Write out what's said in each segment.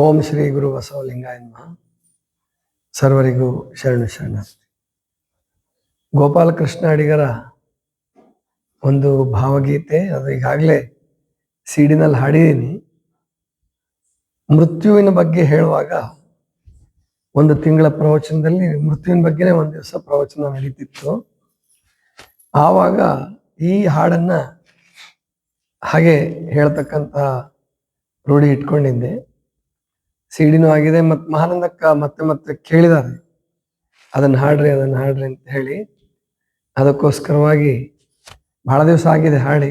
ಓಂ ಶ್ರೀ ಗುರು ಬಸವಲಿಂಗಾಯ ನಮಃ. ಸರ್ವರಿಗೂ ಶರಣು ಶರಣ ಗೋಪಾಲಕೃಷ್ಣ ಅಡಿಗರ ಒಂದು ಭಾವಗೀತೆ, ಅದು ಈಗಾಗಲೇ ಸಿಡಿನಲ್ಲಿ ಹಾಡಿದ್ದೀನಿ. ಮೃತ್ಯುವಿನ ಬಗ್ಗೆ ಹೇಳುವಾಗ ಒಂದು ತಿಂಗಳ ಪ್ರವಚನದಲ್ಲಿ ಮೃತ್ಯುವಿನ ಬಗ್ಗೆನೇ ಒಂದು ದಿವಸ ಪ್ರವಚನ ನಡೀತಿತ್ತು. ಆವಾಗ ಈ ಹಾಡನ್ನ ಹಾಗೆ ಹೇಳ್ತಕ್ಕಂಥ ರೂಢಿ ಇಟ್ಕೊಂಡಿದ್ದೆ. ಸಿಡಿನೂ ಆಗಿದೆ, ಮತ್ ಮಹಾನಂದಕ್ಕ ಮತ್ತೆ ಮತ್ತೆ ಕೇಳಿದ್ದಾರೆ ಅದನ್ನ ಹಾಡ್ರಿ ಅದನ್ನ ಹಾಡ್ರಿ ಅಂತ ಹೇಳಿ ಅದಕ್ಕೋಸ್ಕರವಾಗಿ ಬಹಳ ದಿವಸ ಆಗಿದೆ ಹಾಡಿ.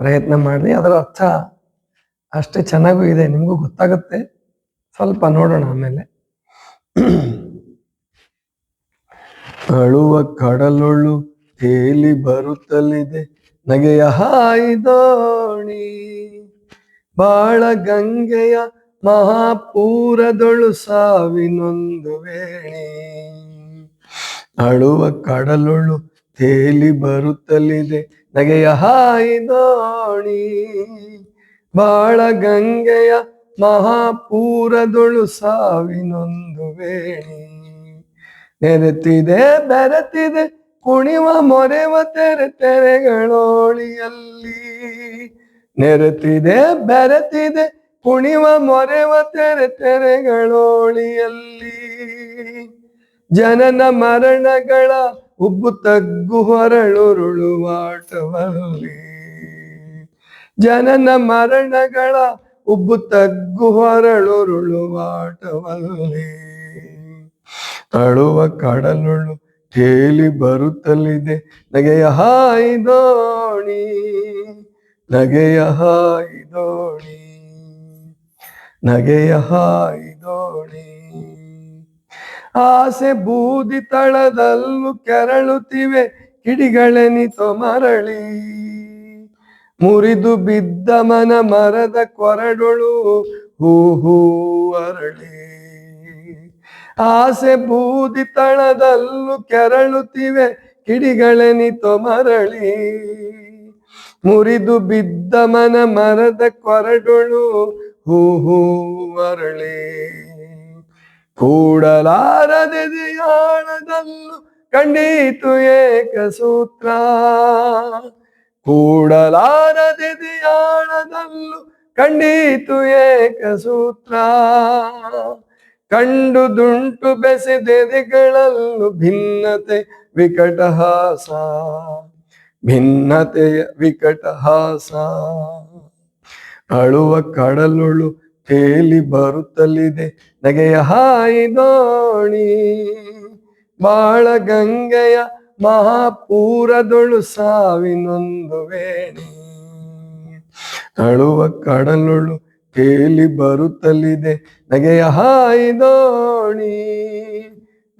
ಪ್ರಯತ್ನ ಮಾಡಿ ಅದರ ಅರ್ಥ ಅಷ್ಟೇ ಚೆನ್ನಾಗೂ ಇದೆ, ನಿಮಗೂ ಗೊತ್ತಾಗುತ್ತೆ. ಸ್ವಲ್ಪ ನೋಡೋಣ ಆಮೇಲೆ. ಅಳುವ ಕಡಲೊಳ್ಳು ತೇಲಿ ಬರುತ್ತಲಿದೆ, ನಗೆಯ ಹಾಯ್ದೋಣಿ ಬಾಳ ಗಂಗೆಯ ಮಹಾಪೂರದೊಳು ಸಾವಿನೊಂದು ವೇಣಿ ಅಳುವ ಕಡಲೊಳು ತೇಲಿ ಬರುತ್ತಲಿದೆ. ನಗೆಯ ಹಾಯ್ದೋಣಿ ಬಾಳ ಗಂಗೆಯ ಮಹಾಪೂರದೊಳು ಸಾವಿನೊಂದು ವೇಣಿ ನೆರೆತಿದೆ, ಬೆರೆತಿದೆ, ಕುಣಿವ, ಮೊರೆವ ತೆರೆ ತೆರೆಗಳೋಳಿಯಲ್ಲಿ ನೆರೆತಿದೆ, ಬೆರೆತಿದೆ ಕುಣಿವ ಮೊರೆವ ತೆರೆ ತೆರೆಗಳೋಳಿಯಲ್ಲಿ. ಜನನ ಮರಣಗಳ ಉಬ್ಬು ತಗ್ಗು ಹೊರಳುರುಳುವಾಟವಲ್ಲಿ. ಜನನ ಮರಣಗಳ ಉಬ್ಬು ತಗ್ಗು ಹೊರಳುರುಳುವಾಟವಲ್ಲಿ. ತಳುವ ಕಡಲುಳು ತೇಲಿ ಬರುತ್ತಲಿದೆ. ನಗೆಯ ಹಾಯ್ದೋಣಿ ನಗೆಯ ಹಾಯ್ದೋಣಿ ನಗೆಯ ಹಾಯಿದೋಳಿ ಆಸೆ ಬೂದಿ ತಳದಲ್ಲೂ ಕೆರಳುತ್ತಿವೆ ಕಿಡಿಗಳೆನಿತೋ ಮರಳಿ. ಮುರಿದು ಬಿದ್ದ ಮನ ಮರದ ಕೊರಡೊಳು ಹೂ ಹೂ ಅರಳಿ. ಆಸೆ ಬೂದಿ ತಳದಲ್ಲೂ ಕೆರಳುತ್ತಿವೆ ಕಿಡಿಗಳೆನಿತೋ ಮರಳಿ. ಮುರಿದು ಬಿದ್ದ ಮನ ಮರದ ಕೊರಡೊಳು ಹೂ ಹೂ ಅರಳಿ ಕೂಡಲಾರದೆದೆಯಾಳದಲ್ಲೂ ಕಂಡೀತು ಏಕಸೂತ್ರ ಕೂಡಲಾರದೆದೆಯಾಳದಲ್ಲೂ ಕಂಡೀತು ಏಕಸೂತ್ರ. ಕಂಡು ದುಂಟು ಬೆಸೆದೆದೆಗಳಲ್ಲೂ ಭಿನ್ನತೆ ವಿಕಟಹಾಸ, ಭಿನ್ನತೆಯ ವಿಕಟಹಾಸ. ಅಳುವ ಕಡಲುಳು ತೇಲಿ ಬರುತ್ತಲಿದೆ. ನಗೆಯ ಹಾಯಿದೋಣಿ ಬಾಳ ಗಂಗೆಯ ಮಹಾಪೂರದೊಳು ಸಾವಿನೊಂದು ವೇಣಿ. ಅಳುವ ಕಡಲುಳು ತೇಲಿ ಬರುತ್ತಲಿದೆ. ನಗೆಯ ಹಾಯಿದೋಣಿ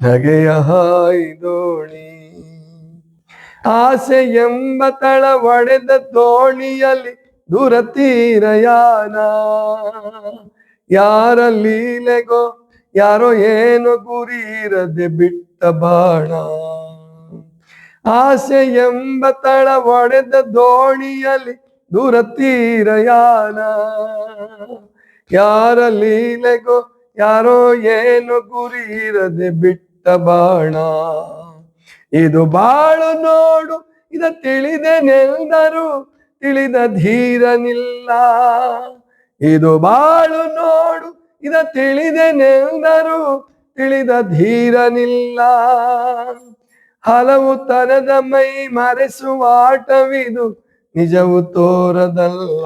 ನಗೆಯ ಹಾಯಿದೋಣಿ ಆಸೆ ಎಂಬ ತಳ ಒಡೆದ ದೋಣಿಯಲ್ಲಿ ದೂರ ತೀರಯಾನ ಯಾರ ಲೀಲೆಗೋ, ಯಾರೋ ಏನು ಗುರಿ ಇರದೆ ಬಿಟ್ಟ ಬಾಣ. ಆಸೆ ಎಂಬ ತಳ ಒಡೆದ ದೋಣಿಯಲ್ಲಿ ದೂರ ತೀರಯಾನ ಯಾರ ಲೀಲೆಗೋ, ಯಾರೋ ಏನು ಗುರಿ ಇರದೆ ಬಿಟ್ಟ ಬಾಣ. ಇದು ಬಾಳು ನೋಡು, ಇದ ತಿಳಿದೆ ನೆಲ್ದರು. ತಿಳಿದ ಧೀರನಿಲ್ಲ. ಇದು ಬಾಳು ನೋಡು, ಇದ ತಿಳಿದೆ ನೆಲ್ದರು ತಿಳಿದ ಧೀರನಿಲ್ಲ. ಹಲವು ತನದ ಮೈ ಮರೆಸುವ ಆಟವಿದು ನಿಜವು ತೋರದಲ್ಲ.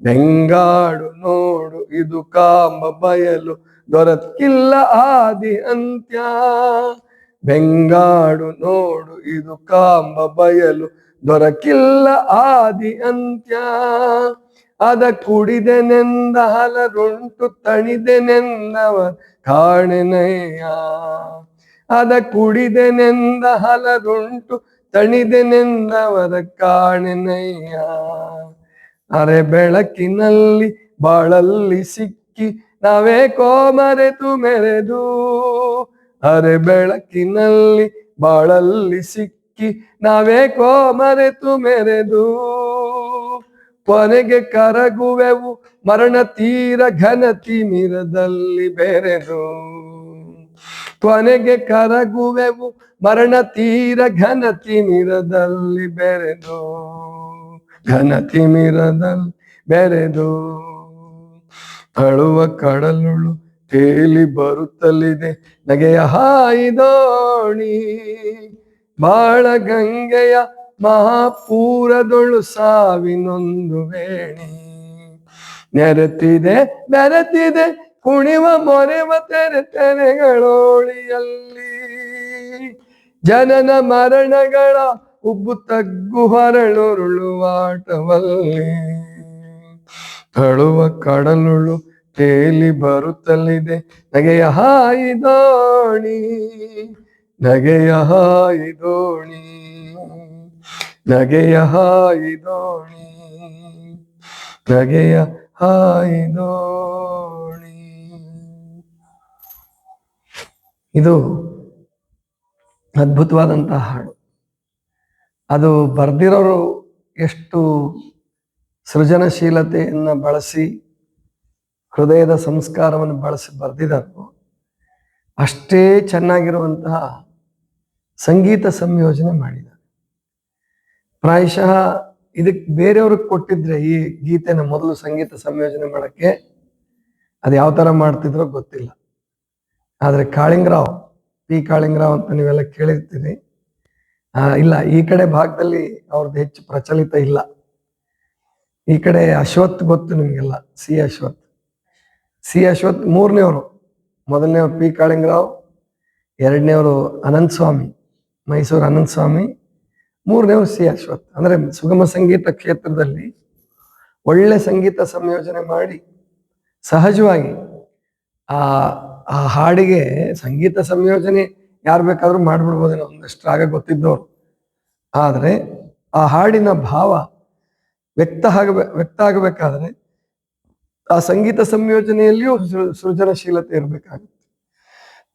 ಬೆಂಗಾಡು ನೋಡು, ಇದು ಕಾಂಬ ಬಯಲು ದೊರಕಿಲ್ಲ ಆದಿ ಅಂತ್ಯ. ಬೆಂಗಾಡು ನೋಡು, ಇದು ಕಾಂಬ ಬಯಲು ದೊರಕಿಲ್ಲ ಆದಿ ಅಂತ್ಯ. ಅದ ಕುಡಿದೆನೆಂದ ಹಲರುಂಟು ತಣಿದೆನೆಂದವ ಕಾಣೆನಯ್ಯ. ಅದ ಕುಡಿದೆನೆಂದ ಹಲರುಂಟು ತಣಿದೆನೆಂದವರ ಕಾಣೆನಯ್ಯ. ಅರೆ ಬೆಳಕಿನಲ್ಲಿ ಬಾಳಲ್ಲಿ ಸಿಕ್ಕಿ ನಾವೇ ಮರೆತು ಮೆರೆದು. ಅರೆ ಬೆಳಕಿನಲ್ಲಿ ಬಾಳಲ್ಲಿ ಸಿಕ್ಕಿ ನಾವೇಕೋ ಮರೆತು ಮೆರೆದು ಕೊನೆಗೆ ಕರಗುವೆವು ಮರಣ ತೀರ ಘನ ತಿಮಿರದಲ್ಲಿ ಬೆರೆದು. ಕೊನೆಗೆ ಕರಗುವೆವು ಮರಣ ತೀರ ಘನ ತಿಮಿರದಲ್ಲಿ ಬೆರೆದು. ಘನ ತಿಮಿರದಲ್ಲಿ ಬೆರೆದು. ಅಳುವ ಕಡಲುಳು ತೇಲಿ ಬರುತ್ತಲಿದೆ ನಗೆಯ ಹಾಯಿದೋಣಿ. ಬಾಳ ಗಂಗೆಯ ಮಹಾಪೂರದೊಳು ಸಾವಿನೊಂದು ವೇಣಿ. ನೆರೆತಿದೆ ನೆರೆತಿದೆ ಕುಣಿವ ಮೊರೆವ ತೆರೆ ತೆರೆಗಳೋಳಿಯಲ್ಲಿ. ಜನನ ಮರಣಗಳ ಉಬ್ಬು ತಗ್ಗು ಹರಳುರುಳುವಾಟವಲ್ಲಿ ತಳುವ ಕಡಲುಳು ತೇಲಿ ಬರುತ್ತಲಿದೆ, ನಗೆಯ ಹಾಯಿದೋಣಿ. ನಗೆಯ ಹಾಯಿದೋಣಿ ನಗೆಯ ಹಾಯಿದೋಣಿ ನಗೆಯ ಹಾಯಿದೋಣಿ ಇದು ಅದ್ಭುತವಾದಂತಹ ಹಾಡು. ಅದು ಬರ್ದಿರೋರು ಎಷ್ಟು ಸೃಜನಶೀಲತೆಯನ್ನು ಬಳಸಿ, ಹೃದಯದ ಸಂಸ್ಕಾರವನ್ನು ಬಳಸಿ ಬರೆದಿದ್ದಾರೋ, ಅಷ್ಟೇ ಚೆನ್ನಾಗಿರುವಂತಹ ಸಂಗೀತ ಸಂಯೋಜನೆ ಮಾಡಿದ್ದಾರೆ ಪ್ರಾಯಶಃ ಇದಕ್ಕೆ ಬೇರೆಯವ್ರಿಗೆ ಕೊಟ್ಟಿದ್ರೆ ಈ ಗೀತೆನ ಮೊದಲು ಸಂಗೀತ ಸಂಯೋಜನೆ ಮಾಡಕ್ಕೆ ಅದು ಯಾವ ಥರ ಮಾಡ್ತಿದ್ರೋ ಗೊತ್ತಿಲ್ಲ. ಆದರೆ ಕಾಳಿಂಗರಾವ್, ಪಿ ಕಾಳಿಂಗರಾವ್ ಅಂತ ನೀವೆಲ್ಲ ಕೇಳಿರ್ತೀರಿ. ಇಲ್ಲ, ಈ ಕಡೆ ಭಾಗದಲ್ಲಿ ಅವ್ರದ್ದು ಹೆಚ್ಚು ಪ್ರಚಲಿತ ಇಲ್ಲ. ಈ ಕಡೆ ಅಶ್ವತ್ ಗೊತ್ತು ನಿಮಗೆಲ್ಲ, ಸಿ ಅಶ್ವತ್ ಸಿ ಅಶ್ವತ್ ಮೂರನೇವರು. ಮೊದಲನೇವ್ರು ಪಿ ಕಾಳಿಂಗರಾವ್, ಎರಡನೇವರು ಅನಂತ ಸ್ವಾಮಿ ಮೈಸೂರು ಅನಂತ ಸ್ವಾಮಿ. ಮೂರನೇ ಸಿ ಅಶ್ವಥ್. ಅಂದ್ರೆ ಸುಗಮ ಸಂಗೀತ ಕ್ಷೇತ್ರದಲ್ಲಿ ಒಳ್ಳೆ ಸಂಗೀತ ಸಂಯೋಜನೆ ಮಾಡಿ ಸಹಜವಾಗಿ ಆ ಆ ಹಾಡಿಗೆ ಸಂಗೀತ ಸಂಯೋಜನೆ ಯಾರು ಬೇಕಾದರೂ ಮಾಡಿಬಿಡ್ಬೋದೇನೋ ಒಂದಷ್ಟು ಆಗ ಗೊತ್ತಿದ್ದವರು. ಆದರೆ ಆ ಹಾಡಿನ ಭಾವ ವ್ಯಕ್ತ ಆಗಬೇ, ವ್ಯಕ್ತ ಆಗಬೇಕಾದ್ರೆ ಆ ಸಂಗೀತ ಸಂಯೋಜನೆಯಲ್ಲಿಯೂ ಸೃಜನಶೀಲತೆ ಇರಬೇಕಾಗುತ್ತೆ.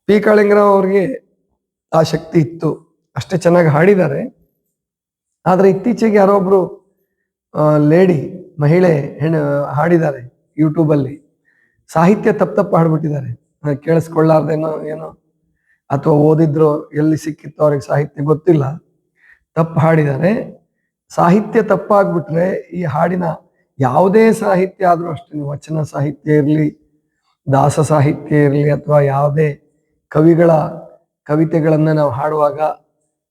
ಪಿ ಕಾಳಿಂಗರಾವ್ ಅವ್ರಿಗೆ ಆ ಶಕ್ತಿ ಇತ್ತು. ಅಷ್ಟೇ ಚೆನ್ನಾಗಿ ಹಾಡಿದ್ದಾರೆ. ಆದರೆ ಇತ್ತೀಚೆಗೆ ಯಾರೊಬ್ರು ಲೇಡಿ, ಮಹಿಳೆ ಹೆಣ್ಣು ಹಾಡಿದ್ದಾರೆ ಯೂಟ್ಯೂಬಲ್ಲಿ ಸಾಹಿತ್ಯ ತಪ್ಪು ತಪ್ಪು ಹಾಡ್ಬಿಟ್ಟಿದ್ದಾರೆ. ಕೇಳಿಸ್ಕೊಳ್ಳಾರ್ದೇನೋ ಏನೋ ಅಥವಾ ಓದಿದ್ರು ಎಲ್ಲಿ ಸಿಕ್ಕಿತ್ತು ಅವ್ರಿಗೆ ಸಾಹಿತ್ಯ ಗೊತ್ತಿಲ್ಲ. ತಪ್ಪು ಹಾಡಿದ್ದಾರೆ. ಸಾಹಿತ್ಯ ತಪ್ಪಾಗ್ಬಿಟ್ರೆ ಈ ಹಾಡಿನ ಯಾವುದೇ ಸಾಹಿತ್ಯ ಆದರೂ ಅಷ್ಟೇ ವಚನ ಸಾಹಿತ್ಯ ಇರಲಿ, ದಾಸ ಸಾಹಿತ್ಯ ಇರಲಿ, ಅಥವಾ ಯಾವುದೇ ಕವಿಗಳ, ಕವಿತೆಗಳನ್ನು ನಾವು ಹಾಡುವಾಗ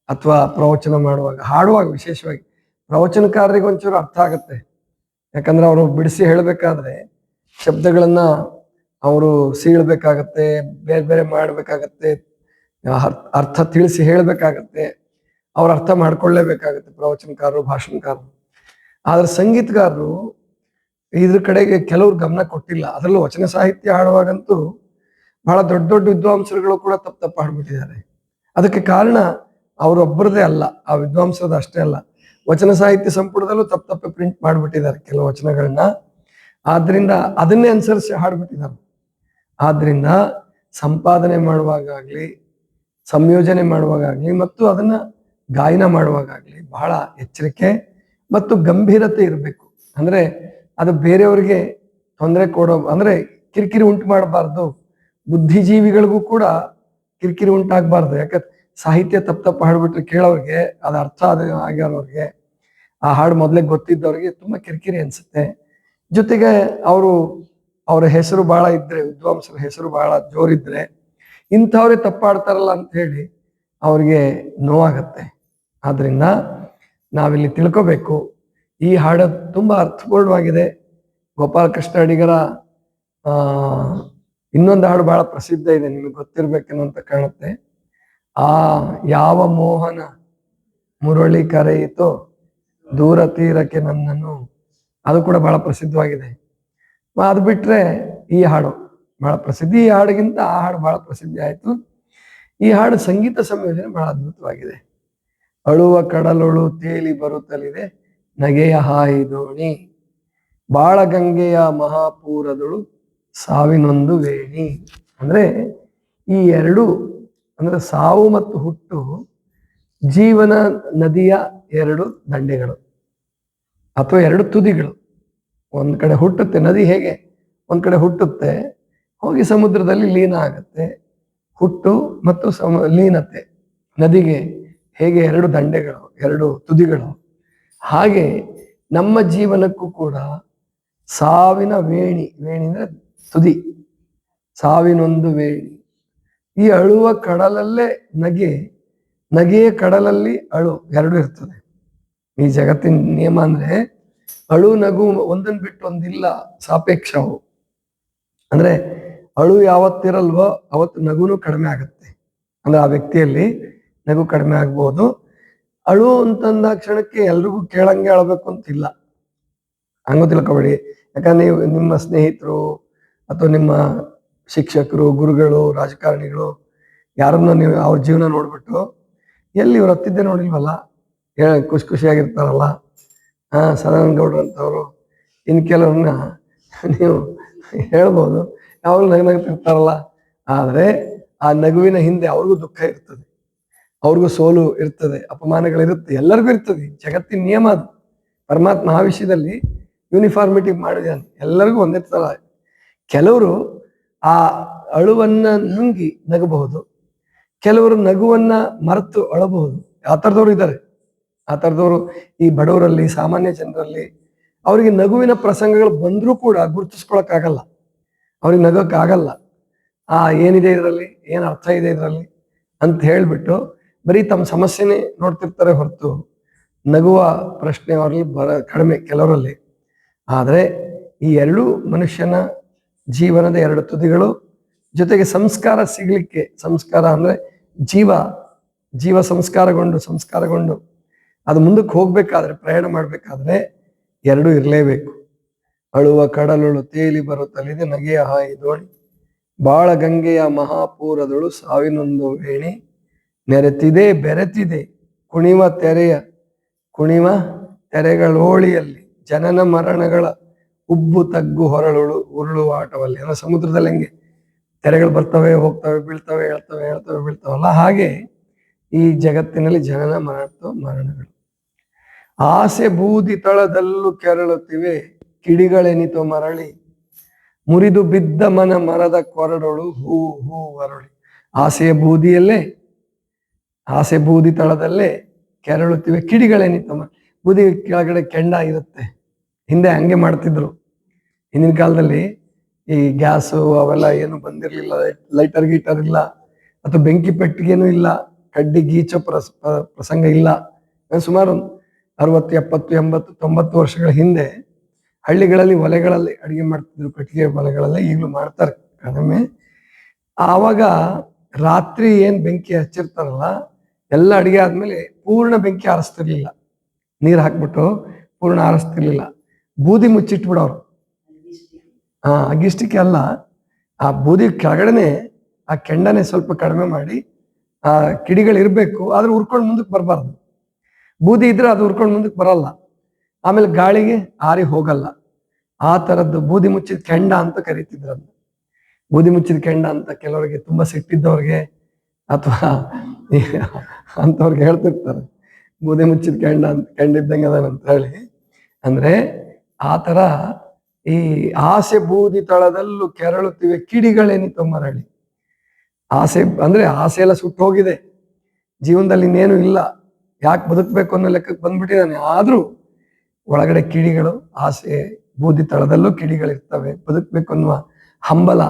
ಅಥವಾ ಪ್ರವಚನ ಮಾಡುವಾಗ, ಹಾಡುವಾಗ ವಿಶೇಷವಾಗಿ ಪ್ರವಚನಕಾರರಿಗೆ ಒಂಚೂರು ಅರ್ಥ ಆಗುತ್ತೆ. ಯಾಕಂದ್ರೆ ಅವರು ಬಿಡಿಸಿ ಹೇಳಬೇಕಾದ್ರೆ ಶಬ್ದಗಳನ್ನ ಅವರು ಸೀಳ್ಬೇಕಾಗತ್ತೆ, ಬೇರೆ ಬೇರೆ ಮಾಡ್ಬೇಕಾಗತ್ತೆ, ಅರ್ಥ ತಿಳಿಸಿ ಹೇಳಬೇಕಾಗತ್ತೆ, ಅವ್ರ ಅರ್ಥ ಮಾಡ್ಕೊಳ್ಳೇಬೇಕಾಗತ್ತೆ ಪ್ರವಚನಕಾರರು, ಭಾಷಣಕಾರರು. ಆದ್ರೆ ಸಂಗೀತಗಾರರು ಇದ್ರ ಕಡೆಗೆ ಕೆಲವ್ರು ಗಮನ ಕೊಟ್ಟಿಲ್ಲ. ಅದರಲ್ಲೂ ವಚನ ಸಾಹಿತ್ಯ ಹಾಡುವಾಗಂತೂ ಬಹಳ ದೊಡ್ಡ ದೊಡ್ಡ ವಿದ್ವಾಂಸರುಗಳು ಕೂಡ ತಪ್ಪು ತಪ್ಪು ಹಾಡ್ಬಿಟ್ಟಿದ್ದಾರೆ. ಅದಕ್ಕೆ ಕಾರಣ ಅವರೊಬ್ಬರದೇ ಅಲ್ಲ, ಆ ವಿದ್ವಾಂಸರದ ಅಷ್ಟೇ ಅಲ್ಲ. ವಚನ ಸಾಹಿತ್ಯ ಸಂಪುಟದಲ್ಲೂ ತಪ್ಪು ತಪ್ಪೆ ಪ್ರಿಂಟ್ ಮಾಡಿಬಿಟ್ಟಿದ್ದಾರೆ ಕೆಲವು ವಚನಗಳನ್ನ. ಆದ್ರಿಂದ ಅದನ್ನೇ ಅನುಸರಿಸಿ ಹಾಡ್ಬಿಟ್ಟಿದ್ದಾರೆ. ಆದ್ರಿಂದ ಸಂಪಾದನೆ ಮಾಡುವಾಗಲಿ ಸಂಯೋಜನೆ ಮಾಡುವಾಗಲಿ ಮತ್ತು ಅದನ್ನ ಗಾಯನ ಮಾಡುವಾಗಲಿ ಬಹಳ ಎಚ್ಚರಿಕೆ ಮತ್ತು ಗಂಭೀರತೆ ಇರಬೇಕು. ಅಂದ್ರೆ ಅದು ಬೇರೆಯವರಿಗೆ ತೊಂದರೆ ಕೊಡೋ, ಅಂದ್ರೆ ಕಿರಿಕಿರಿ ಉಂಟು ಮಾಡಬಾರ್ದು. ಬುದ್ಧಿಜೀವಿಗಳಿಗೂ ಕೂಡ ಕಿರಿಕಿರಿ ಉಂಟಾಗಬಾರ್ದು. ಯಾಕಂದ್ರೆ ಸಾಹಿತ್ಯ ತಪ್ಪು ತಪ್ಪು ಹಾಡ್ಬಿಟ್ರೆ ಕೇಳೋರಿಗೆ ಅದು ಅರ್ಥ ಆದ ಆಗಿರೋರಿಗೆ ಆ ಹಾಡು ಮೊದಲೇ ಗೊತ್ತಿದ್ದವ್ರಿಗೆ ತುಂಬಾ ಕಿರಿಕಿರಿ ಅನ್ಸುತ್ತೆ. ಜೊತೆಗೆ ಅವರು ಅವರ ಹೆಸರು ಬಹಳ ಇದ್ರೆ, ವಿದ್ವಾಂಸರ ಹೆಸರು ಬಹಳ ಜೋರಿದ್ರೆ ಇಂಥವ್ರೇ ತಪ್ಪಾಡ್ತಾರಲ್ಲ ಅಂತ ಹೇಳಿ ಅವ್ರಿಗೆ ನೋವಾಗತ್ತೆ. ಆದ್ರಿಂದ ನಾವಿಲ್ಲಿ ತಿಳ್ಕೋಬೇಕು, ಈ ಹಾಡು ತುಂಬಾ ಅರ್ಥಪೂರ್ಣವಾಗಿದೆ. ಗೋಪಾಲಕೃಷ್ಣ ಅಡಿಗರ ಇನ್ನೊಂದು ಹಾಡು ಬಹಳ ಪ್ರಸಿದ್ಧ ಇದೆ, ನಿಮಗೆ ಅಂತ ಕಾಣುತ್ತೆ ಆ ಯಾವ ಮೋಹನ ಮುರಳಿ ಕರೆಯಿತೋ ದೂರ ತೀರಕ್ಕೆ ನನ್ನನ್ನು, ಅದು ಕೂಡ ಬಹಳ ಪ್ರಸಿದ್ಧವಾಗಿದೆ. ಅದು ಬಿಟ್ರೆ ಈ ಹಾಡು ಬಹಳ ಪ್ರಸಿದ್ಧಿ. ಈ ಹಾಡಿಗಿಂತ ಆ ಹಾಡು ಬಹಳ ಪ್ರಸಿದ್ಧಿ ಆಯಿತು. ಈ ಹಾಡು ಸಂಗೀತ ಸಂಯೋಜನೆ ಬಹಳ ಅದ್ಭುತವಾಗಿದೆ. ಅಳುವ ಕಡಲೊಳು ತೇಲಿ ಬರುತ್ತಲಿದೆ, ನಗೆಯ ಹಾಯಿ ದೋಣಿ ಬಾಳ ಗಂಗೆಯ ಮಹಾಪೂರದಳು ಸಾವಿನೊಂದು ವೇಣಿ. ಅಂದ್ರೆ ಈ ಎರಡು ಅಂದ್ರೆ ಸಾವು ಮತ್ತು ಹುಟ್ಟು, ಜೀವನ ನದಿಯ ಎರಡು ದಂಡೆಗಳು ಅಥವಾ ಎರಡು ತುದಿಗಳು. ಒಂದು ಕಡೆ ಹುಟ್ಟುತ್ತೆ, ನದಿ ಹೇಗೆ? ಒಂದು ಕಡೆ ಹುಟ್ಟುತ್ತೆ, ಹೋಗಿ ಸಮುದ್ರದಲ್ಲಿ ಲೀನ ಆಗುತ್ತೆ. ಹುಟ್ಟು ಮತ್ತು ಸಮ, ಲೀನತೆ, ನದಿಗೆ ಹೇಗೆ ಎರಡು ದಂಡೆಗಳು, ಎರಡು ತುದಿಗಳು. ಹಾಗೆ ನಮ್ಮ ಜೀವನಕ್ಕೂ ಕೂಡ ಸಾವಿನ ವೇಣಿ ವೇಣಿ ಅಂದ್ರೆ ತುದಿ. ಸಾವಿನೊಂದು ವೇಣಿ. ಈ ಅಳುವ ಕಡಲಲ್ಲೇ ನಗೆ, ನಗೆಯ ಕಡಲಲ್ಲಿ ಅಳು ಎರಡು ಇರ್ತದೆ. ಈ ಜಗತ್ತಿನ ನಿಯಮ ಅಂದ್ರೆ ಅಳು ನಗು ಒಂದನ್ ಬಿಟ್ಟು ಒಂದಿಲ್ಲ ಸಾಪೇಕ್ಷವು. ಅಂದ್ರೆ ಅಳು ಯಾವತ್ತಿರಲ್ವೋ ಅವತ್ತು ನಗುನು ಕಡಿಮೆ ಆಗುತ್ತೆ. ಅಂದ್ರೆ ಆ ವ್ಯಕ್ತಿಯಲ್ಲಿ ನಗು ಕಡಿಮೆ ಆಗ್ಬೋದು. ಅಳು ಅಂತಂದ ಕ್ಷಣಕ್ಕೆ ಎಲ್ರಿಗೂ ಕೇಳಂಗೆ ಅಳಬೇಕು ಅಂತಿಲ್ಲ. ಹಂಗೂ ತಿಳ್ಕೊಬೇಡಿ ಯಾಕಂದ್ರೆ ನೀವು ನಿಮ್ಮ ಸ್ನೇಹಿತರು ಅಥವಾ ನಿಮ್ಮ ಶಿಕ್ಷಕರು, ಗುರುಗಳು, ರಾಜಕಾರಣಿಗಳು ಯಾರನ್ನ ನೀವು ಅವ್ರ ಜೀವನ ನೋಡ್ಬಿಟ್ಟು ಎಲ್ಲಿ ಇವ್ರು ಹತ್ತಿದ್ದೆ ನೋಡಿಲ್ವಲ್ಲ? ಖುಷಿ ಖುಷಿಯಾಗಿರ್ತಾರಲ್ಲ. ಹಾಂ, ಸದಾನಂದ ಗೌಡ್ರು ಅಂತವ್ರು. ಇನ್ನು ಕೆಲವ್ರನ್ನ ನೀವು ಹೇಳ್ಬೋದು. ಯಾವಾಗ ನಗು ನಗ್ತಿರ್ತಾರಲ್ಲ ಆದರೆ ಆ ನಗುವಿನ ಹಿಂದೆ ಅವ್ರಿಗೂ ದುಃಖ ಇರ್ತದೆ. ಅವ್ರಿಗೂ ಸೋಲು ಇರ್ತದೆ. ಅಪಮಾನಗಳಿರುತ್ತೆ. ಎಲ್ಲರಿಗೂ ಇರ್ತದೆ. ಜಗತ್ತಿನ ನಿಯಮ ಅದು. ಪರಮಾತ್ಮ ಆ ವಿಷಯದಲ್ಲಿ ಯೂನಿಫಾರ್ಮಿಟಿ ಮಾಡಿದಾನೆ ಎಲ್ಲರಿಗೂ ಒಂದೇ ಥರ ಕೆಲವರು ಆ ಅಳುವನ್ನ ನುಂಗಿ ನಗಬಹುದು. ಕೆಲವರು ನಗುವನ್ನ ಮರೆತು ಅಳಬಹುದು. ಆ ಥರದವ್ರು ಇದ್ದಾರೆ. ಆ ಥರದವರು ಈ ಬಡವರಲ್ಲಿ, ಸಾಮಾನ್ಯ ಜನರಲ್ಲಿ ಅವರಿಗೆ ನಗುವಿನ ಪ್ರಸಂಗಗಳು ಬಂದರೂ ಕೂಡ ಗುರುತಿಸ್ಕೊಳಕ್ಕಾಗಲ್ಲ. ಅವ್ರಿಗೆ ನಗೋಕ್ಕಾಗಲ್ಲ. ಆ ಏನಿದೆ ಇದರಲ್ಲಿ, ಏನು ಅರ್ಥ ಇದೆ ಇದರಲ್ಲಿ ಅಂತ ಹೇಳಿಬಿಟ್ಟು ಬರೀ ತಮ್ಮ ಸಮಸ್ಯೆನೇ ನೋಡ್ತಿರ್ತಾರೆ ಹೊರತು ನಗುವ ಪ್ರಶ್ನೆ ಅವರಲ್ಲಿ ಬರ, ಕಡಿಮೆ ಕೆಲವರಲ್ಲಿ. ಆದರೆ ಈ ಎರಡೂ ಮನುಷ್ಯನ ಜೀವನದ ಎರಡು ತುದಿಗಳು ಜೊತೆಗೆ ಸಂಸ್ಕಾರ ಸಿಗಲಿಕ್ಕೆ, ಸಂಸ್ಕಾರ ಅಂದರೆ ಜೀವ ಜೀವ ಸಂಸ್ಕಾರಗೊಂಡು ಸಂಸ್ಕಾರಗೊಂಡು. ಅದು ಮುಂದಕ್ಕೆ ಹೋಗ್ಬೇಕಾದ್ರೆ, ಪ್ರಯಾಣ ಮಾಡಬೇಕಾದ್ರೆ ಎರಡೂ ಇರಲೇಬೇಕು. ಅಳುವ ಕಡಲುಳು ತೇಲಿ ತಲಿದೆ ನಗೆಯ ಹಾಯಿ ದೋಣಿ. ಬಾಳ ಗಂಗೆಯ ಮಹಾಪೂರದಳು ಸಾವಿನೊಂದು ವೇಣಿ ನೆರೆತಿದೆ, ಬೆರೆತಿದೆ ಕುಣಿವ ತೆರೆಯ, ಕುಣಿವ ತೆರೆಗಳೋಳಿಯಲ್ಲಿ ಜನನ ಮರಣಗಳ ಉಬ್ಬು ತಗ್ಗು ಹೊರಳುಳು ಉರುಳುವ ಆಟವಲ್ಲಿ. ಅಂದ್ರೆ ಸಮುದ್ರದಲ್ಲಿ ಹೆಂಗೆ. ತೆರೆಗಳು ಬರ್ತವೆ, ಹೋಗ್ತವೆ, ಬೀಳ್ತವೆ ಹೇಳ್ತವೆ ಹೇಳ್ತವೆ ಬೀಳ್ತವಲ್ಲ ಹಾಗೆ ಈ ಜಗತ್ತಿನಲ್ಲಿ ಜನನ ಮರಣ ಮರಣಗಳು. ಆಸೆ ಬೂದಿ ತಳದಲ್ಲೂ ಕೆರಳುತ್ತಿವೆ, ಕಿಡಿಗಳೆನಿತು ಮರಳಿ. ಮುರಿದು ಬಿದ್ದ ಮನ ಮರದ ಕೊರಡೊಳು ಹೂ ಹೂ ಅರಳಿ. ಆಸೆಯ ಬೂದಿಯಲ್ಲೇ, ಆಸೆ ಬೂದಿ ತಳದಲ್ಲೇ ಕೆರಳುತ್ತಿವೆ, ಕಿಡಿಗಳೆನಿತು ಬೂದಿ ಕೆಳಗಡೆ ಕೆಂಡ ಇರುತ್ತೆ. ಹಿಂದೆ ಹಂಗೆ ಮಾಡ್ತಿದ್ರು. ಹಿಂದಿನ ಕಾಲದಲ್ಲಿ ಈ ಗ್ಯಾಸು ಅವೆಲ್ಲ ಏನು ಬಂದಿರಲಿಲ್ಲ, ಲೈಟರ್ ಗೀಟರ್ ಇಲ್ಲ, ಅಥವಾ ಬೆಂಕಿ ಪೆಟ್ಟಿಗೆನೂ ಇಲ್ಲ, ಕಡ್ಡಿ ಗೀಚ ಪ್ರಸ ಪ್ರಸಂಗ ಇಲ್ಲ. ಸುಮಾರು ಅರವತ್ತು, ಎಪ್ಪತ್ತು, ಎಂಬತ್ತು, ತೊಂಬತ್ತು ವರ್ಷಗಳ ಹಿಂದೆ ಹಳ್ಳಿಗಳಲ್ಲಿ ಒಲೆಗಳಲ್ಲಿ ಅಡುಗೆ ಮಾಡ್ತಿದ್ರು, ಕಟ್ಟಿಗೆ ಒಲೆಗಳಲ್ಲಿ ಈಗಲೂ ಮಾಡ್ತಾರೆ ಕಡಿಮೆ. ಆವಾಗ ರಾತ್ರಿ ಏನು ಬೆಂಕಿ ಹಚ್ಚಿರ್ತಾರಲ್ಲ, ಎಲ್ಲ ಅಡುಗೆ ಆದ್ಮೇಲೆ ಪೂರ್ಣ ಬೆಂಕಿ ಆರಿಸ್ತಿರ್ಲಿಲ್ಲ. ನೀರು ಹಾಕ್ಬಿಟ್ಟು ಪೂರ್ಣ ಆರಿಸ್ತಿರ್ಲಿಲ್ಲ. ಬೂದಿ ಮುಚ್ಚಿಟ್ಬಿಡೋರು. ಆ ಅಗಿಷ್ಟಕ್ಕೆ ಅಲ್ಲ. ಆ ಬೂದಿ ಕೆಳಗಡೆನೆ, ಆ ಕೆಂಡನೆ ಸ್ವಲ್ಪ ಕಡಿಮೆ ಮಾಡಿ, ಆ ಕಿಡಿಗಳು ಇರಬೇಕು, ಆದ್ರೆ ಉರ್ಕೊಂಡು ಮುಂದಕ್ಕೆ ಬರಬಾರ್ದು. ಬೂದಿ ಇದ್ರೆ ಅದು ಉರ್ಕೊಂಡು ಮುಂದಕ್ಕೆ ಬರಲ್ಲ. ಆಮೇಲೆ ಗಾಳಿಗೆ ಆರಿ ಹೋಗಲ್ಲ. ಆ ತರದ್ದು ಬೂದಿ ಮುಚ್ಚಿದ ಕೆಂಡ ಅಂತ ಕರಿತಿದ್ರು ಅದನ್ನ. ಬೂದಿ ಮುಚ್ಚಿದ ಕೆಂಡ ಅಂತ ಕೆಲವರಿಗೆ ತುಂಬಾ ಸಿಟ್ಟಿದ್ದವ್ರಿಗೆ ಅಥವಾ ಅಂತವ್ರಿಗೆ ಹೇಳ್ತಿರ್ತಾರೆ. ಬೂದಿ ಮುಚ್ಚಿದ ಕೆಂಡ ಅಂತ, ಕೆಂಡ ಇದ್ದಂಗೆ ಅದಾನಂತ ಹೇಳಿ. ಅಂದ್ರೆ ಆ ತರ ಈ ಆಸೆ ಬೂದಿ ತಳದಲ್ಲೂ ಕೆರಳುತ್ತಿವೆ ಕಿಡಿಗಳೇನಿತ್ತು ಮರಳಿ. ಆಸೆ ಅಂದ್ರೆ ಆಸೆ ಎಲ್ಲ ಸುಟ್ಟು ಹೋಗಿದೆ. ಜೀವನದಲ್ಲಿ ಇನ್ನೇನು ಇಲ್ಲ. ಯಾಕೆ ಬದುಕಬೇಕು ಅನ್ನೋ ಲೆಕ್ಕಕ್ಕೆ ಬಂದ್ಬಿಟ್ಟಿದ್ದಾನೆ. ಆದ್ರೂ ಒಳಗಡೆ ಕಿಡಿಗಳು, ಆಸೆ ಬೂದಿ ತಳದಲ್ಲೂ ಕಿಡಿಗಳಿರ್ತವೆ. ಬದುಕಬೇಕು ಅನ್ನುವ ಹಂಬಲ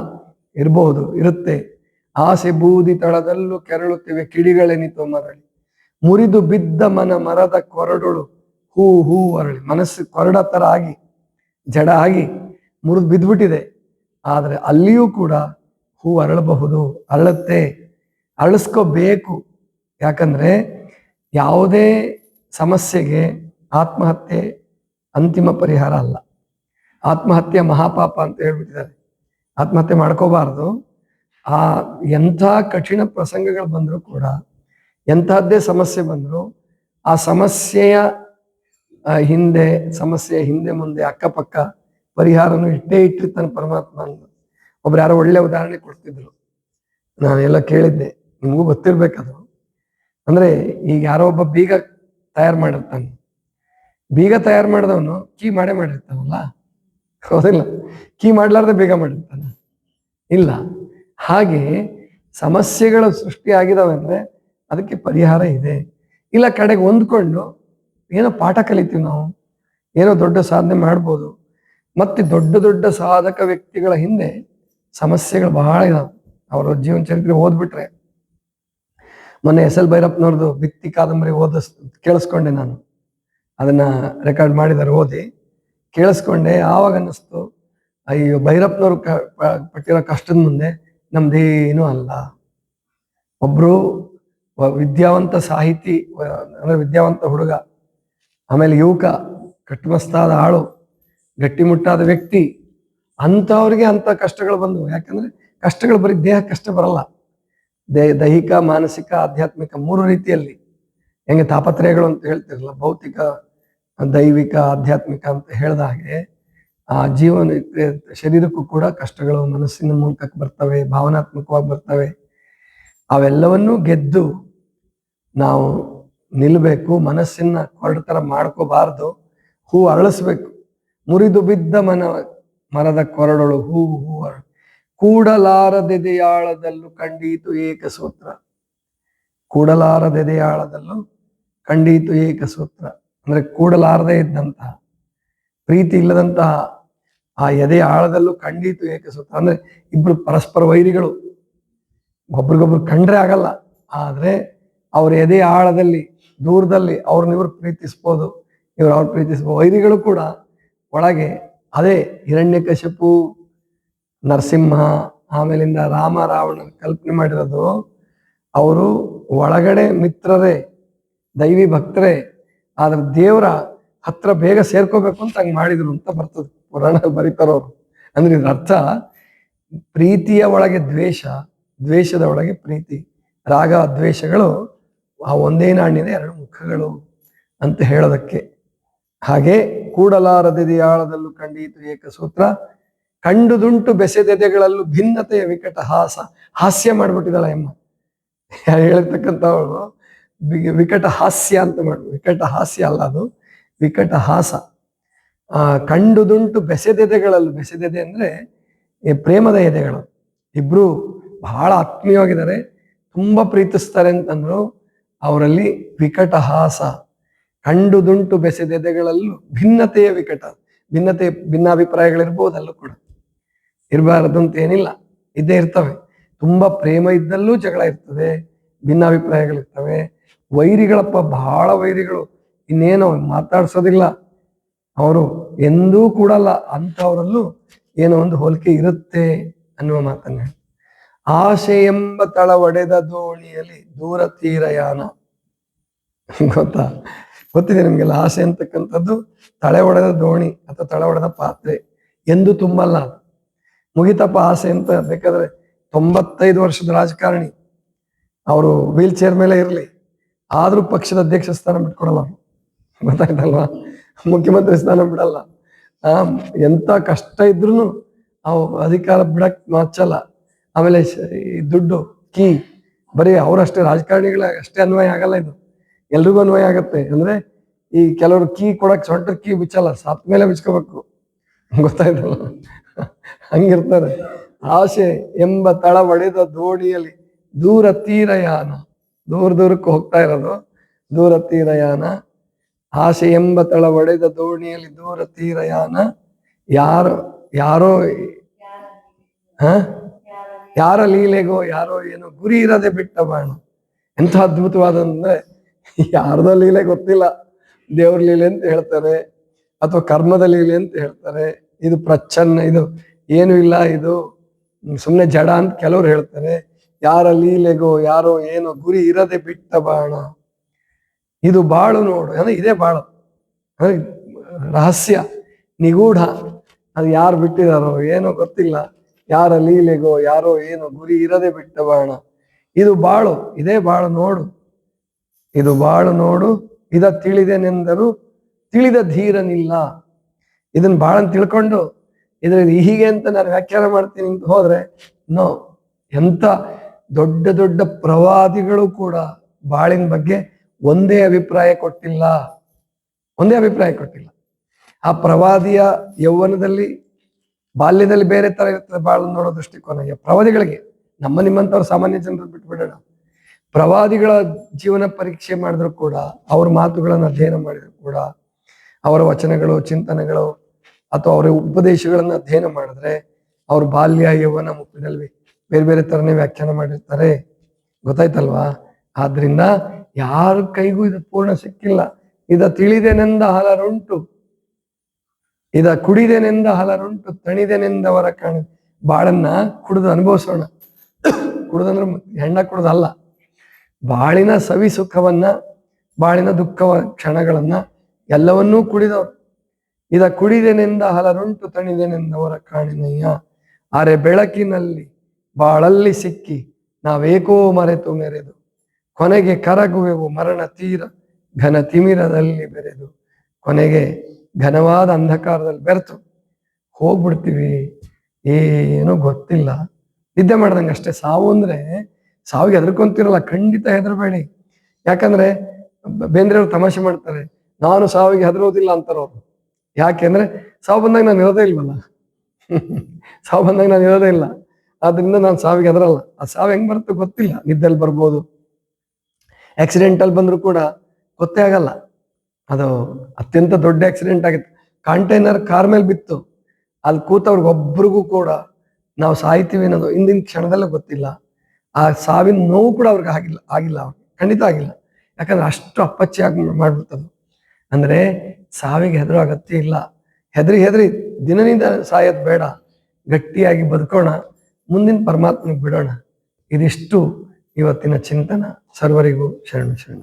ಇರಬಹುದು ಇರುತ್ತೆ. ಆಸೆ ಬೂದಿ ತಳದಲ್ಲೂ ಕೆರಳುತ್ತಿವೆ ಕಿಡಿಗಳೆನಿತು ಮರಳಿ. ಮುರಿದು ಬಿದ್ದ ಮನ ಮರದ ಕೊರಡುಳು ಹೂ ಹೂ ಅರಳಿ, ಮನಸ್ಸು ಕೊರಡ ಥರ ಆಗಿ ಜಡ ಆಗಿ ಮುರಿದು ಬಿದ್ಬಿಟ್ಟಿದೆ. ಆದರೆ ಅಲ್ಲಿಯೂ ಕೂಡ ಹೂ ಅರಳಬಹುದು, ಅರಳುತ್ತೆ, ಅರಳಿಸ್ಕೋಬೇಕು. ಯಾಕಂದ್ರೆ ಯಾವುದೇ ಸಮಸ್ಯೆಗೆ ಆತ್ಮಹತ್ಯೆ ಅಂತಿಮ ಪರಿಹಾರ ಅಲ್ಲ. ಆತ್ಮಹತ್ಯೆ ಮಹಾಪಾಪ ಅಂತ ಹೇಳ್ಬಿಟ್ಟಿದ್ದಾರೆ. ಆತ್ಮಹತ್ಯೆ ಮಾಡ್ಕೋಬಾರ್ದು. ಆ ಎಂಥ ಕಠಿಣ ಪ್ರಸಂಗಗಳು ಬಂದರೂ ಕೂಡ, ಎಂಥದ್ದೇ ಸಮಸ್ಯೆ ಬಂದರೂ, ಆ ಸಮಸ್ಯೆಯ ಹಿಂದೆ, ಸಮಸ್ಯೆ ಹಿಂದೆ ಮುಂದೆ, ಅಕ್ಕಪಕ್ಕ ಪರಿಹಾರನು ಇಟ್ಟೇ ಇಟ್ಟಿರ್ತಾನೆ ಪರಮಾತ್ಮ ಅಂತ ಒಬ್ರು ಯಾರೋ ಒಳ್ಳೆ ಉದಾಹರಣೆ ಕೊಡ್ತಿದ್ರು. ನಾನೆಲ್ಲ ಕೇಳಿದ್ದೆ, ನಿಮಗೂ ಗೊತ್ತಿರ್ಬೇಕದು. ಅಂದ್ರೆ ಈಗ ಯಾರೋ ಒಬ್ಬ ಬೀಗ ತಯಾರು ಮಾಡಿರ್ತಾನೆ. ಬೀಗ ತಯಾರು ಮಾಡಿದವನು ಕೀ ಮಾಡೇ ಮಾಡಿರ್ತಾನಲ್ಲ? ಹೌದಿಲ್ಲ. ಕೀ ಮಾಡ್ಲಾರ್ದೆ ಬೀಗ ಮಾಡಿರ್ತಾನೆ. ಇಲ್ಲ. ಹಾಗೆ ಸಮಸ್ಯೆಗಳು ಸೃಷ್ಟಿ ಆಗಿದಾವೆ ಅಂದ್ರೆ ಅದಕ್ಕೆ ಪರಿಹಾರ ಇದೆ. ಇಲ್ಲ ಕಡೆಗೆ ಹೊಂದ್ಕೊಂಡು ಏನೋ ಪಾಠ ಕಲಿತೀವಿ ನಾವು, ಏನೋ ದೊಡ್ಡ ಸಾಧನೆ ಮಾಡ್ಬೋದು. ಮತ್ತೆ ದೊಡ್ಡ ದೊಡ್ಡ ಸಾಧಕ ವ್ಯಕ್ತಿಗಳ ಹಿಂದೆ ಸಮಸ್ಯೆಗಳು ಬಹಳ ಇದಾವೆ. ಅವರ ಜೀವನ ಚರಿತ್ರೆ ಓದ್ಬಿಟ್ರೆ. ಮೊನ್ನೆ ಎಸ್ ಎಲ್ ಭೈರಪ್ಪನವ್ರದ್ದು ಬಿತ್ತಿ ಕಾದಂಬರಿ ಓದ ಕೇಳಿಸ್ಕೊಂಡೆ ನಾನು. ಅದನ್ನ ರೆಕಾರ್ಡ್ ಮಾಡಿದಾರೆ ಓದಿ. ಕೇಳಿಸ್ಕೊಂಡೆ, ಆವಾಗ ಅನ್ನಿಸ್ತು, ಅಯ್ಯೋ, ಭೈರಪ್ಪನವ್ರು ಪಟ್ಟಿರೋ ಕಷ್ಟದ ಮುಂದೆ ನಮ್ದೇನೂ ಅಲ್ಲ. ಒಬ್ರು ವಿದ್ಯಾವಂತ ಸಾಹಿತಿ ಅಂದ್ರೆ ವಿದ್ಯಾವಂತ ಹುಡುಗ ಆಮೇಲೆ ಯುವಕ ಕಟ್ಟುಮಸ್ತಾದ ಆಳು ಗಟ್ಟಿಮುಟ್ಟಾದ ವ್ಯಕ್ತಿ, ಅಂಥವ್ರಿಗೆ ಅಂತ ಕಷ್ಟಗಳು ಬಂದವು. ಯಾಕಂದ್ರೆ ಕಷ್ಟಗಳು ಬರೀ ದೇಹ ಕಷ್ಟ ಬರಲ್ಲ. ದೇ, ದೈಹಿಕ, ಮಾನಸಿಕ, ಆಧ್ಯಾತ್ಮಿಕ ಮೂರು ರೀತಿಯಲ್ಲಿ ಹೆಂಗೆ ತಾಪತ್ರಯಗಳು ಅಂತ ಹೇಳ್ತಿರಲ್ಲ, ಭೌತಿಕ, ದೈವಿಕ, ಆಧ್ಯಾತ್ಮಿಕ ಅಂತ ಹೇಳಿದ ಹಾಗೆ, ಆ ಜೀವನ, ಶರೀರಕ್ಕೂ ಕೂಡ ಕಷ್ಟಗಳು ಮನಸ್ಸಿನ ಮೂಲಕ ಬರ್ತವೆ, ಭಾವನಾತ್ಮಕವಾಗಿ ಬರ್ತವೆ. ಅವೆಲ್ಲವನ್ನೂ ಗೆದ್ದು ನಾವು ನಿಲ್ಬೇಕು ಮನಸ್ಸಿನ ಕೊರಡತರ ಮಾಡ್ಕೋಬಾರ್ದು, ಹೂ ಅರಳಿಸ್ಬೇಕು. ಮುರಿದು ಬಿದ್ದ ಮನ, ಮರದ ಕೊರಡಳು ಹೂ ಹೂ ಅರಳು ಕೂಡಲಾರದೆದೆಯಾಳದಲ್ಲೂ ಕಂಡೀತು ಏಕಸೂತ್ರ. ಕೂಡಲಾರದೆದೆಯಾಳದಲ್ಲೂ ಕಂಡೀತು ಏಕಸೂತ್ರ. ಅಂದ್ರೆ ಕೂಡಲಾರದೆ ಇದ್ದಂತಹ ಪ್ರೀತಿ ಇಲ್ಲದಂತಹ ಆ ಎದೆ ಆಳದಲ್ಲೂ ಕಂಡೀತು ಏಕಸೂತ್ರ. ಅಂದ್ರೆ ಇಬ್ರು ಪರಸ್ಪರ ವೈರಿಗಳು, ಒಬ್ರಿಗೊಬ್ರು ಕಂಡ್ರೆ ಆಗಲ್ಲ, ಆದ್ರೆ ಅವ್ರ ಎದೆ ಆಳದಲ್ಲಿ ದೂರದಲ್ಲಿ ಅವ್ರನ್ನ ಇವ್ರು ಪ್ರೀತಿಸ್ಬೋದು, ಇವ್ರು ಅವ್ರು ಪ್ರೀತಿಸ್ಬೋದು. ವೈರಿಗಳು ಕೂಡ ಒಳಗೆ ಅದೇ ಹಿರಣ್ಯಕಶಿಪು ನರಸಿಂಹ, ಆಮೇಲಿಂದ ರಾಮ ರಾವಣ ಕಲ್ಪನೆ ಮಾಡಿರೋದು, ಅವರು ಒಳಗಡೆ ಮಿತ್ರರೇ, ದೈವಿ ಭಕ್ತರೇ, ಆದ್ರೆ ದೇವರ ಹತ್ರ ಬೇಗ ಸೇರ್ಕೋಬೇಕು ಅಂತ ಹಂಗೆ ಮಾಡಿದ್ರು ಅಂತ ಬರ್ತದೆ. ಪುರಾಣ ಬರೀತಾರವ್ರು ಅಂದ್ರೆ ಇದ್ರ ಅರ್ಥ, ಪ್ರೀತಿಯ ಒಳಗೆ ದ್ವೇಷ, ದ್ವೇಷದ ಒಳಗೆ ಪ್ರೀತಿ, ರಾಗ ದ್ವೇಷಗಳು ಆ ಒಂದೇ ನಾಣ್ಯದ ಎರಡು ಮುಖಗಳು ಅಂತ ಹೇಳೋದಕ್ಕೆ. ಹಾಗೆ ಕೂಡಲಾರದೆದೆಯಾಳದಲ್ಲೂ ಕಂಡೀತು ಏಕಸೂತ್ರ. ಕಂಡುದುಂಟು ಬೆಸೆದೆದೆಗಳಲ್ಲೂ ಭಿನ್ನತೆಯ ವಿಕಟ ಹಾಸ. ಹಾಸ್ಯ ಮಾಡ್ಬಿಟ್ಟಿದ್ದಾಳೆ ಅಮ್ಮ. ವಿ- ವಿಕಟ ಹಾಸ್ಯ ಅಂತ ಮಾಡ. ವಿಕಟ ಹಾಸ್ಯ ಅಲ್ಲ ಅದು. ವಿಕಟ ಹಾಸ. ಆ, ಕಂಡುದುಂಟು ಬೆಸೆದೆದೆಗಳಲ್ಲೂ, ಬೆಸೆದೆದೆ ಅಂದ್ರೆ ಪ್ರೇಮದ ಎದೆಗಳು. ಇಬ್ರು ಬಹಳ ಆತ್ಮೀಯವಾಗಿದ್ದಾರೆ. ತುಂಬಾ ಪ್ರೀತಿಸ್ತಾರೆ ಅಂತಂದ್ರು. ಅವರಲ್ಲಿ ವಿಕಟ ಹಾಸ ಕಂಡುದುಂಟು ಬೆಸೆದೆದೆಗಳಲ್ಲೂ ಭಿನ್ನತೆಯ ವಿಕಟ, ಭಿನ್ನತೆ ಭಿನ್ನಾಭಿಪ್ರಾಯಗಳಿರ್ಬೋದು ಅಲ್ಲೂ ಕೂಡ. ಇರಬಾರದು ಅಂತ ಏನಿಲ್ಲ ಇದ್ದೇ ಇರ್ತವೆ. ತುಂಬಾ ಪ್ರೇಮ ಇದ್ದಲ್ಲೂ ಜಗಳ ಇರ್ತದೆ, ಭಿನ್ನಾಭಿಪ್ರಾಯಗಳಿರ್ತವೆ. ವೈರಿಗಳಪ್ಪ, ಬಹಳ ವೈರಿಗಳು. ಇನ್ನೇನು ಮಾತಾಡ್ಸೋದಿಲ್ಲ. ಅವರು ಎಂದೂ ಕೂಡಲ್ಲ, ಅಂಥವರಲ್ಲೂ ಏನೋ ಒಂದು ಹೋಲಿಕೆ ಇರುತ್ತೆ ಅನ್ನುವ ಮಾತನ್ನ ಆಶೆ ಎಂಬ ತಳ ಒಡೆದ ದೋಣಿಯಲ್ಲಿ ದೂರ ತೀರಯಾನ ಗೊತ್ತಾ? ಗೊತ್ತಿದೆ ನಿಮ್ಗೆಲ್ಲ ಆಸೆ ಅಂತಕ್ಕಂಥದ್ದು ತಳೆ ಒಡೆದ ದೋಣಿ ಅಥವಾ ತಳೆ ಒಡೆದ ಪಾತ್ರೆ ಎಂದು ತುಂಬಲ್ಲ ಮುಗಿತಪ್ಪ ಆಸೆ ಅಂತ ಬೇಕಾದ್ರೆ ತೊಂಬತ್ತೈದು ವರ್ಷದ ರಾಜಕಾರಣಿ, ಅವರು ವೀಲ್ ಚೇರ್ ಮೇಲೆ ಇರಲಿ, ಆದ್ರೂ ಪಕ್ಷದ ಅಧ್ಯಕ್ಷ ಸ್ಥಾನ ಬಿಟ್ಕೊಡಲ್ಲ ಗೊತ್ತಾಯ್ತಲ್ವಾ? ಮುಖ್ಯಮಂತ್ರಿ ಸ್ಥಾನ ಬಿಡಲ್ಲ. ಆ ಎಂತ ಕಷ್ಟ ಇದ್ರು ಅವು ಅಧಿಕಾರ ಬಿಡಕ್ ಮಚ್ಚಲ್ಲ. ಆಮೇಲೆ ಈ ದುಡ್ಡು, ಕೀ, ಬರೀ ಅವರಷ್ಟೇ, ರಾಜಕಾರಣಿಗಳ ಅಷ್ಟೇ ಅನ್ವಯ ಆಗಲ್ಲ ಇದು. ಎಲ್ರಿಗೂ ಅನ್ವಯ ಆಗತ್ತೆ. ಅಂದ್ರೆ ಈ ಕೆಲವರು ಕೀ ಕೊಡಕ್ ಸೊಂಟ ಕೀ ಬಿಚ್ಚಲ್ಲ, ಸತ್ ಮೇಲೆ ಬಿಚ್ಕೋಬೇಕು. ಗೊತ್ತಾಯ್ತಲ್ಲ ಹಂಗಿರ್ತಾರೆ. ಆಸೆ ಎಂಬ ತಳ ಒಡೆದ ದೋಣಿಯಲ್ಲಿ ದೂರ ತೀರಯಾನ. ದೂರ ದೂರಕ್ಕೆ ಹೋಗ್ತಾ ಇರೋದು. ದೂರ ತೀರಯಾನ. ಆಸೆ ಎಂಬ ತಳ ಒಡೆದ ದೋಣಿಯಲ್ಲಿ ದೂರ ತೀರಯಾನ. ಯಾರೋ ಯಾರೋ, ಹ? ಯಾರ ಲೀಲೆಗೋ, ಯಾರೋ ಏನೋ ಗುರಿ ಇರದೆ ಬಿಟ್ಟ ಬಾಣ. ಎಂಥ ಅದ್ಭುತವಾದ ಅಂದ್ರೆ ಯಾರ್ದೋ ಲೀಲೆ ಗೊತ್ತಿಲ್ಲ. ದೇವ್ರ ಲೀಲೆ ಅಂತ ಹೇಳ್ತಾರೆ, ಅಥವಾ ಕರ್ಮದ ಲೀಲೆ ಅಂತ ಹೇಳ್ತಾರೆ. ಇದು ಪ್ರಚ್ಛನ್ನ, ಇದು ಏನು ಇಲ್ಲ, ಇದು ಸುಮ್ಮನೆ ಜಡ ಅಂತ ಕೆಲವ್ರು ಹೇಳ್ತಾರೆ. ಯಾರ ಲೀಲೆಗೋ, ಯಾರೋ ಏನೋ ಗುರಿ ಇರದೆ ಬಿಟ್ಟ ಬಾಣ. ಇದು ಬಾಳು ನೋಡು. ಅಂದ್ರೆ ಇದೇ ಬಾಳು. ರಹಸ್ಯ, ನಿಗೂಢ. ಅದು ಯಾರು ಬಿಟ್ಟಿದಾರೋ ಏನೋ ಗೊತ್ತಿಲ್ಲ. ಯಾರ ಲೀಲೆಗೋ, ಯಾರೋ ಏನೋ ಗುರಿ ಇರದೆ ಬಿಟ್ಟ ಬಾಣ ಇದು ಬಾಳು, ಇದೇ ಬಾಳು ನೋಡು. ಇದು ಬಾಳು ನೋಡು, ಇದ ತಿಳಿದೆನೆಂದರು ತಿಳಿದ ಧೀರನಿಲ್ಲ. ಇದನ್ನ ಬಾಳನ್ ತಿಳ್ಕೊಂಡು, ಇದರಲ್ಲಿ ಹೀಗೆ ಅಂತ ನಾನು ವ್ಯಾಖ್ಯಾನ ಮಾಡ್ತೀನಿ ಅಂತ ಹೋದ್ರೆ, ನೋ, ಎಂತ ದೊಡ್ಡ ದೊಡ್ಡ ಪ್ರವಾದಿಗಳು ಕೂಡ ಬಾಳಿನ ಬಗ್ಗೆ ಒಂದೇ ಅಭಿಪ್ರಾಯ ಕೊಟ್ಟಿಲ್ಲ. ಒಂದೇ ಅಭಿಪ್ರಾಯ ಕೊಟ್ಟಿಲ್ಲ. ಆ ಪ್ರವಾದಿಯ ಯೌವನದಲ್ಲಿ ಬಾಲ್ಯದಲ್ಲಿ ಬೇರೆ ತರ ಇರ್ತದೆ ಬಾಳ ನೋಡೋ ದೃಷ್ಟಿಕೋನ. ಪ್ರವಾದಿಗಳಿಗೆ, ನಮ್ಮ ನಿಮ್ಮಂಥವ್ರು ಸಾಮಾನ್ಯ ಜನರು ಬಿಟ್ಬಿಡೋಣ. ಪ್ರವಾದಿಗಳ ಜೀವನ ಪರೀಕ್ಷೆ ಮಾಡಿದ್ರು ಕೂಡ, ಅವ್ರ ಮಾತುಗಳನ್ನು ಅಧ್ಯಯನ ಮಾಡಿದ್ರು ಕೂಡ, ಅವರ ವಚನಗಳು, ಚಿಂತನೆಗಳು, ಅಥವಾ ಅವರ ಉಪದೇಶಗಳನ್ನ ಅಧ್ಯಯನ ಮಾಡಿದ್ರೆ, ಅವ್ರ ಬಾಲ್ಯ, ಯೌವನ ಮುಪ್ಪಿನಲ್ಲಿ ಬೇರೆ ಬೇರೆ ತರನೇ ವ್ಯಾಖ್ಯಾನ ಮಾಡಿರ್ತಾರೆ. ಗೊತ್ತಾಯ್ತಲ್ವಾ? ಆದ್ರಿಂದ ಯಾರ ಕೈಗೂ ಇದು ಪೂರ್ಣ ಸಿಕ್ಕಿಲ್ಲ. ಇದ ತಿಳಿದೇನೆಂದ ಹಲರುಂಟು. ಇದ ಕುಡಿದೆನೆಂದ ಹಲರುಂಟು ತಣಿದೆನೆಂದವರ ಕಾಣ. ಬಾಳನ್ನ ಕುಡಿದು ಅನುಭವಿಸೋಣ. ಕುಡಿದಂದ್ರೆ ಹೆಣ್ಣ ಕುಡ್ದಲ್ಲ. ಬಾಳಿನ ಸವಿ ಸುಖವನ್ನ, ಬಾಳಿನ ದುಃಖವ ಕ್ಷಣಗಳನ್ನ ಎಲ್ಲವನ್ನೂ ಕುಡಿದವರು. ಇದ ಕುಡಿದೆನೆಂದ ಹಲರುಂಟು ತಣಿದೆನೆಂದವರ ಕಾಣಿನಯ್ಯ. ಆರೆ ಬೆಳಕಿನಲ್ಲಿ ಬಾಳಲ್ಲಿ ಸಿಕ್ಕಿ ನಾವೇಕೋ ಮರೆತು ಮೆರೆದು. ಕೊನೆಗೆ ಕರಗುವೆವು ಮರಣ ತೀರ, ಘನ ತಿಮಿರದಲ್ಲಿ ಬೆರೆದು. ಕೊನೆಗೆ ಘನವಾದ ಅಂಧಕಾರದಲ್ಲಿ ಬೆರೆತು ಹೋಗ್ಬಿಡ್ತೀವಿ. ಏನು ಗೊತ್ತಿಲ್ಲ. ನಿದ್ದೆ ಮಾಡ್ದಂಗೆ ಅಷ್ಟೇ. ಸಾವು ಅಂದ್ರೆ ಸಾವಿಗೆ ಹೆದರ್ಕೊಂತಿರಲ್ಲ, ಖಂಡಿತ ಹೆದರಬೇಡಿ. ಯಾಕಂದ್ರೆ ಬೇಂದ್ರೆ ಬೇಂದ್ರೆಯವ್ರು ತಮಾಷೆ ಮಾಡ್ತಾರೆ, ನಾನು ಸಾವಿಗೆ ಹೆದರೋದಿಲ್ಲ ಅಂತಾರವ್ರು. ಯಾಕೆ ಯಾಕೆಂದ್ರೆ ಸಾವು ಬಂದಾಗ ನಾನು ಇರೋದೇ ಇಲ್ವಲ್ಲ. ಸಾವು ಬಂದಾಗ ನಾನು ಇರೋದೇ ಇಲ್ಲ. ಆದ್ರಿಂದ ನಾನು ಸಾವಿಗೆ ಹೆದರಲ್ಲ. ಆ ಸಾವು ಹೆಂಗ್ ಬರುತ್ತೋ ಗೊತ್ತಿಲ್ಲ. ನಿದ್ದೆಲ್ಲಿ ಬರ್ಬೋದು. ಆಕ್ಸಿಡೆಂಟಲ್ಲಿ ಬಂದ್ರು ಕೂಡ ಗೊತ್ತೇ ಆಗಲ್ಲ. ಅದು ಅತ್ಯಂತ ದೊಡ್ಡ ಆಕ್ಸಿಡೆಂಟ್ ಆಗಿತ್ತು. ಕಂಟೈನರ್ ಕಾರ್ ಮೇಲೆ ಬಿತ್ತು. ಅಲ್ಲಿ ಕೂತವ್ರಿಗೆ ಒಬ್ರಿಗೂ ಕೂಡ ನಾವು ಸಾಯ್ತೀವಿ ಅನ್ನೋದು ಇಂದಿನ ಕ್ಷಣದಲ್ಲೇ ಗೊತ್ತಿಲ್ಲ. ಆ ಸಾವಿನ ನೋವು ಕೂಡ ಅವ್ರಿಗೆ ಆಗಿಲ್ಲ ಆಗಿಲ್ಲ ಅವ್ರಿಗೆ. ಖಂಡಿತ ಆಗಿಲ್ಲ. ಯಾಕಂದ್ರೆ ಅಷ್ಟು ಅಪ್ಪಚ್ಚಿಯಾಗಿ ಮಾಡ್ಬಿಡ್ತದು. ಅಂದ್ರೆ ಸಾವಿಗೆ ಹೆದರೋ ಅಗತ್ಯ ಇಲ್ಲ. ಹೆದರಿ ಹೆದರಿ, ದಿನನಿಂದ ಸಾಯೋದು ಬೇಡ. ಗಟ್ಟಿಯಾಗಿ ಬದುಕೋಣ. ಮುಂದಿನ ಪರಮಾತ್ಮನಿಗೆ ಬಿಡೋಣ. ಇದಿಷ್ಟು ಇವತ್ತಿನ ಚಿಂತನ. ಸರ್ವರಿಗೂ ಶರಣ ಶರಣ.